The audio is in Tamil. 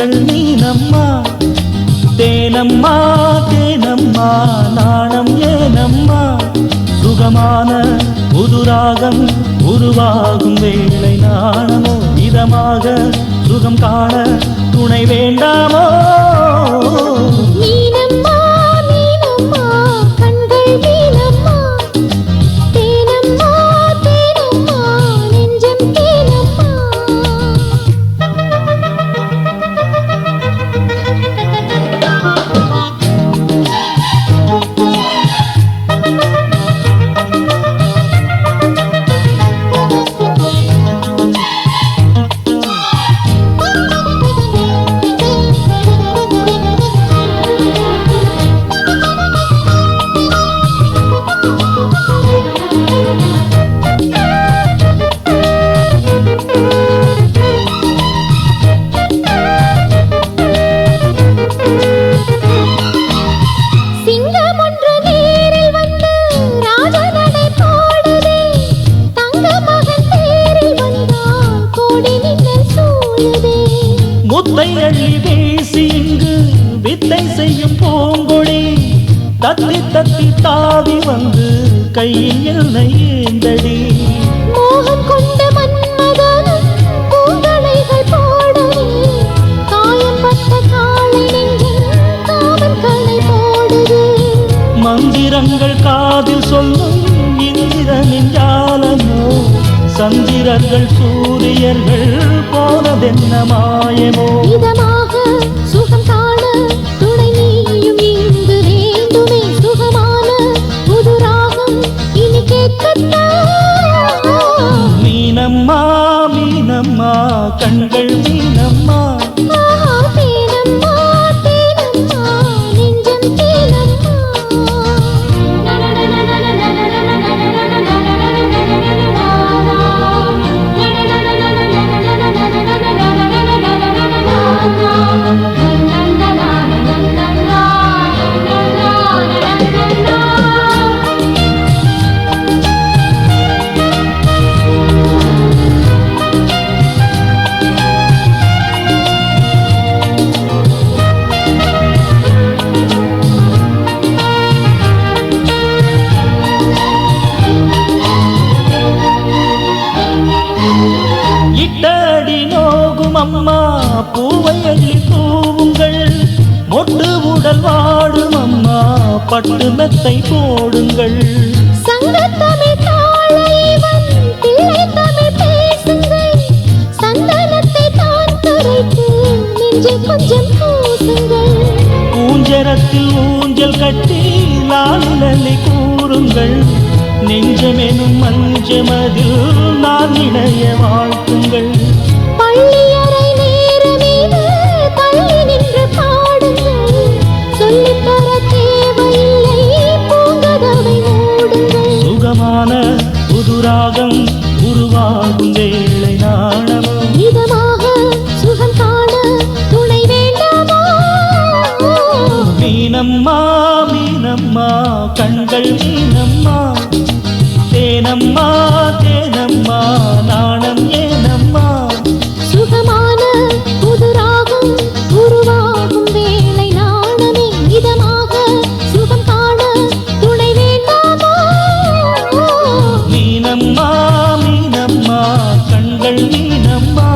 மகள் நீனம்மா தேனம்மா தேனம்மா நாணம் ஏனம்மா. சுகமான புதுராகம் உருவாகும் வேலை நாணமோ இதமாக சுகம் காண துணை வேண்டாமோ? முத்தை அள்ளி வீசி இங்கு வித்தை செய்யும் பூங்குடி. தத்தி தத்தி தாவி வந்து கையில் என்னை ஏந்தடி சந்திரர்கள் சூரியர்கள் போனதென்ன மாயமோ? இதமாக சுகம் காண துணை நீயும் இங்கு வேண்டுமே. சுகமான புது ராகம் இனி கேட்கத்தான் மீனம்மா மீனம்மா கண்கள் மீனம்மா உடல் வாடும் அம்மா பட்டு மெத்தை போடுங்கள். பிள்ளை ஊஞ்சரத்தில் ஊஞ்சல் கட்டி லாலிலி கூறுங்கள். நெஞ்சமெனும் மஞ்சமதில் நான் இணைய வாழ்த்துங்கள். பள்ளியறை கண்கள் மீனம்மா தேனம்மா தேனம்மா நாணம் ஏனம்மா. சுகமான புது ராகம் உருவாகும் வேளை நாணமே இதமாக சுகம் காண துணை வேண்டாமா? மீனம்மா மீனம்மா கண்கள் மீனம்மா.